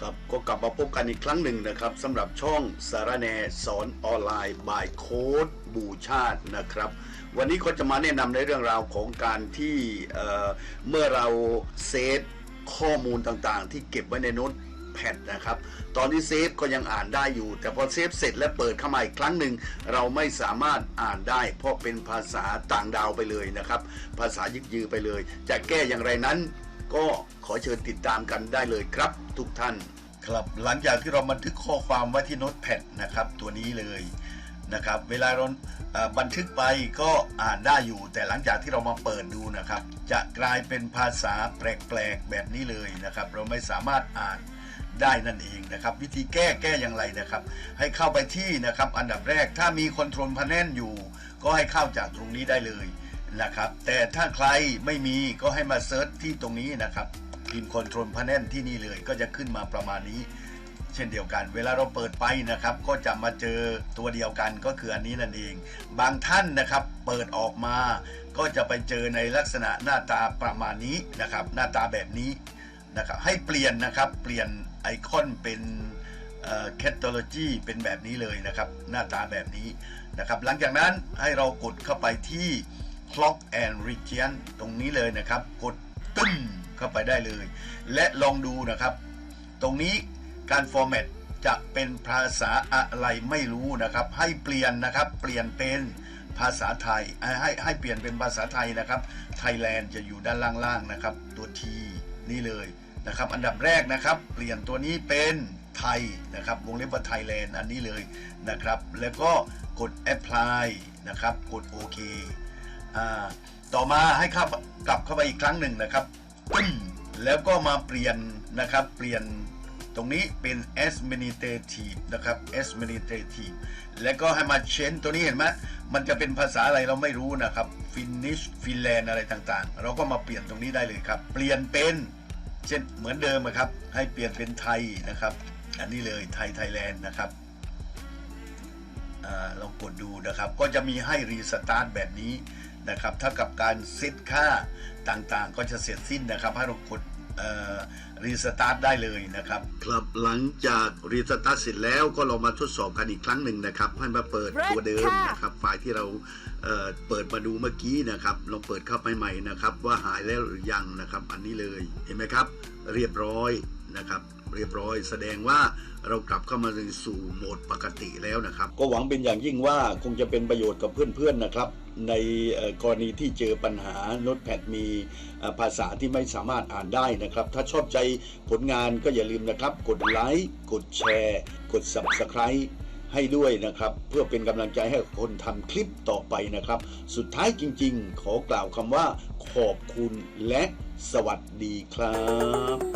ครับก็กลับมาพบกันอีกครั้งหนึ่งนะครับสำหรับช่องสารแนสอนออนไลน์บายโค้ดบูชาตินะครับ วันนี้ก็จะมาแนะนำในเรื่องราวของการที่เเมื่อเราเซฟข้อมูลต่างๆ ที่เก็บไว้ในโน้ตแพดนะครับ ตอนที่เซฟก็ยังอ่านได้อยู่ แต่พอเซฟเสร็จและเปิดเข้ามาอีกครั้งหนึ่งเราไม่สามารถอ่านได้ เพราะเป็นภาษาต่างดาวไปเลยนะครับ ภาษายึกยือไปเลย จะแก้อย่างไรนั้น ก็ขอเชิญติดตามกันได้เลยครับ ทุกท่าน ครับหลังจากที่เราบันทึกข้อความไว้ที่โน้ตแพดนะครับ ตัวนี้เลยนะครับ เวลาเราบันทึกไปก็อ่านได้อยู่ แต่หลังจากที่เรามาเปิดดูนะครับ จะกลายเป็นภาษาแปลกๆแบบนี้เลยนะครับ เราไม่สามารถอ่านได้นั่นเองนะครับ วิธีแก้แก้อย่างไรนะครับ ให้เข้าไปที่นะครับ อันดับแรกถ้ามีคอนโทรลพาแนนอยู่ ก็ให้เข้าจากตรงนี้ได้เลย นะครับ แต่ถ้าใครไม่มีก็ให้มาเซิร์ชที่ตรงนี้นะครับพิมพ์คอนโทรลพาแนนที่นี่เลย ก็จะขึ้นมาประมาณนี้ เช่นเดียวกัน เวลาเราเปิดไปนะครับ ก็จะมาเจอตัวเดียวกันก็คืออันนี้นั่นเอง บางท่านนะครับเปิดออกมา ก็จะไปเจอในลักษณะหน้าตาประมาณนี้นะครับ หน้าตาแบบนี้นะครับให้เปลี่ยนนะครับเปลี่ยนไอคอนเป็นแคตตาล็อจีเป็นแบบนี้เลยนะครับ หน้าตาแบบนี้นะครับ หลังจากนั้นให้เรากดเข้าไปที่ clock and region ตรงนี้เลยนะครับ กดตึ้มเข้าไปได้เลย และลองดูนะครับ ตรงนี้การ format จะเป็นภาษาอะไรไม่รู้นะครับ ให้เปลี่ยนนะครับ เปลี่ยนเป็นภาษาไทย ให้ให้เปลี่ยนเป็นภาษาไทยนะครับ Thailand จะอยู่ด้านล่างๆนะครับ ตัว T นี่เลยนะครับ อันดับแรกนะครับ เปลี่ยนตัวนี้เป็นไทยนะครับ วงเล็บว่า Thailand อันนี้เลยนะครับ แล้วก็กด apply นะครับ กดโอเค อ่าต่อมาให้เข้ากลับเข้าไปอีกครั้งหนึ่งนะครับปึ้มแล้วก็มาเปลี่ยนนะครับ เปลี่ยนตรงนี้เป็น administrative นะครับ administrative แล้วก็ให้มา change ตัวนี้เห็นไหมมันจะเป็นภาษาอะไรเราไม่รู้นะครับ Finnish Finland อะไรต่างๆ เราก็มาเปลี่ยนตรงนี้ได้เลยครับ เปลี่ยนเป็น เช่นเหมือนเดิมอะครับ ให้เปลี่ยนเป็นไทยนะครับ อันนี้เลยไทยไทยแลนด์นะครับอ่าลองกดดูนะครับ ก็จะมีให้รีสตาร์ทแบบนี้ นะครับเท่ากับการเซตค่าต่างๆ ก็จะเสร็จสิ้นนะครับให้เรากดรีสตาร์ทได้เลยนะครับ ครับหลังจากรีสตาร์ทเสร็จแล้วก็เรามาทดสอบกันอีกครั้งหนึ่งนะครับให้มาเปิดตัวเดิมนะครับไฟล์ที่เราเอ่อเปิดมาดูเมื่อกี้นะครับลองเปิดเข้าไปใหม่นะครับ ว่าหายแล้วหรือยังนะครับ อันนี้เลยเห็นไหมครับ เรียบร้อยนะครับ เรียบร้อย แสดงว่าเรากลับเข้ามาสู่โหมดปกติแล้วนะครับ ก็หวังเป็นอย่างยิ่งว่าคงจะเป็นประโยชน์กับเพื่อนๆนะครับ ในกรณีที่เจอปัญหาโน้ตแพดมีภาษาที่ไม่สามารถอ่านได้นะครับ ถ้าชอบใจผลงานก็อย่าลืมนะครับ กดไลค์กดแชร์ กด Subscribe ให้ด้วยนะครับ เพื่อเป็นกำลังใจให้คนทำคลิปต่อไปนะครับ สุดท้ายจริง ๆ ขอกล่าวคำว่า ขอบคุณและสวัสดีครับ